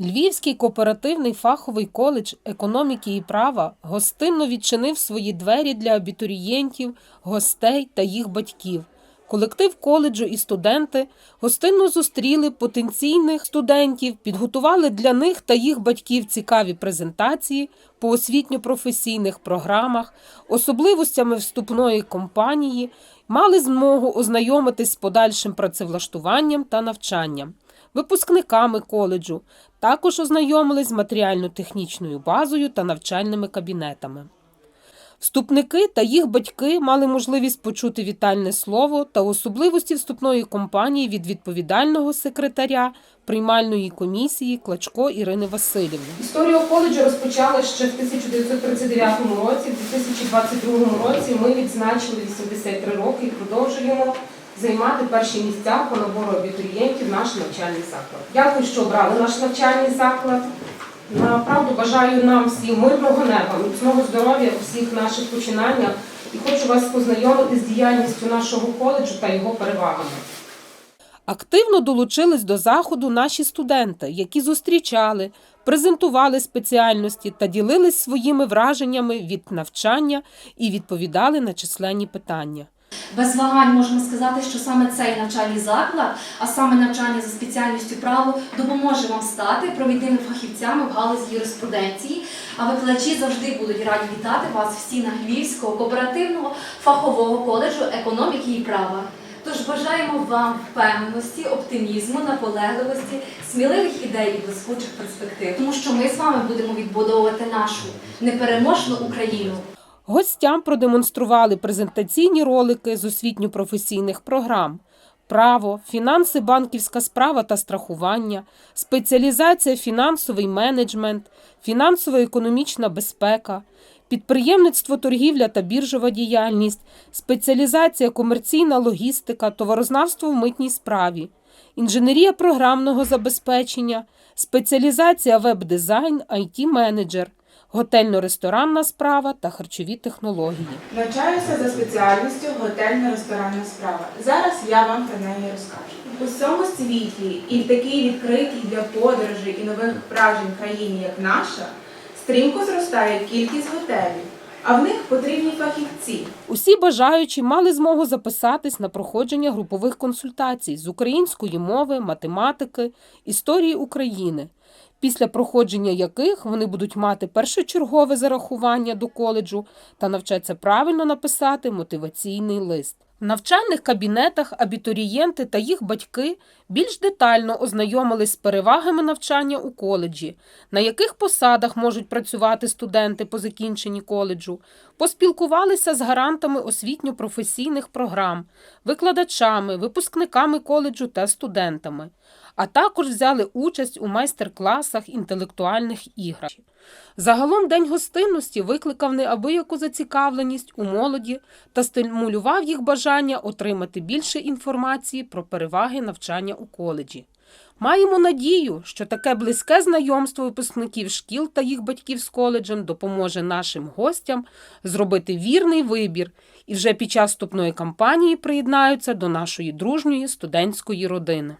Львівський кооперативний фаховий коледж економіки і права гостинно відчинив свої двері для абітурієнтів, гостей та їх батьків. Колектив коледжу і студенти гостинно зустріли потенційних студентів, підготували для них та їх батьків цікаві презентації по освітньо-професійних програмах, особливостями вступної кампанії, мали змогу ознайомитись з подальшим працевлаштуванням та навчанням. Випускниками коледжу також ознайомились з матеріально-технічною базою та навчальними кабінетами. Вступники та їх батьки мали можливість почути вітальне слово та особливості вступної кампанії від відповідального секретаря приймальної комісії Клачко Ірини Васильівни. Історію коледжу розпочали ще в 1939 році. В 2022 році ми відзначили 83 роки і продовжуємо займати перші місця по набору абітурієнтів наш навчальний заклад. Дякую, що обрали наш навчальний заклад. Направду бажаю нам всім мирного неба, міцного здоров'я у всіх наших починаннях і хочу вас познайомити з діяльністю нашого коледжу та його перевагами. Активно долучились до заходу наші студенти, які зустрічали, презентували спеціальності та ділились своїми враженнями від навчання і відповідали на численні питання. Без вагань можемо сказати, що саме цей навчальний заклад, а саме навчання за спеціальністю право, допоможе вам стати провідними фахівцями в галузі юриспруденції. А викладачі завжди будуть раді вітати вас в стінах Львівського кооперативного фахового коледжу економіки і права. Тож бажаємо вам впевненості, оптимізму, наполегливості, сміливих ідей і блискучих перспектив, тому що ми з вами будемо відбудовувати нашу непереможну Україну. Гостям продемонстрували презентаційні ролики з освітньо-професійних програм. Право, фінанси, банківська справа та страхування, спеціалізація фінансовий менеджмент, фінансово-економічна безпека, підприємництво, торгівля та біржова діяльність, спеціалізація комерційна логістика, товарознавство в митній справі, інженерія програмного забезпечення, спеціалізація веб-дизайн, IT-менеджер, готельно-ресторанна справа та харчові технології. Навчаюся за спеціальністю готельно-ресторанна справа. Зараз я вам про неї розкажу. У всьому світі і в такій відкритій для подорожей і нових вражень країні, як наша, стрімко зростає кількість готелів, а в них потрібні фахівці. Усі бажаючі мали змогу записатись на проходження групових консультацій з української мови, математики, історії України, після проходження яких вони будуть мати першочергове зарахування до коледжу та навчаться правильно написати мотиваційний лист. В навчальних кабінетах абітурієнти та їх батьки більш детально ознайомились з перевагами навчання у коледжі, на яких посадах можуть працювати студенти по закінченні коледжу, поспілкувалися з гарантами освітньо-професійних програм, викладачами, випускниками коледжу та студентами, а також взяли участь у майстер-класах інтелектуальних ігор. Загалом День гостинності викликав неабияку зацікавленість у молоді та стимулював їх бажання отримати більше інформації про переваги навчання у коледжі. Маємо надію, що таке близьке знайомство випускників шкіл та їх батьків з коледжем допоможе нашим гостям зробити вірний вибір і вже під час вступної кампанії приєднаються до нашої дружньої студентської родини.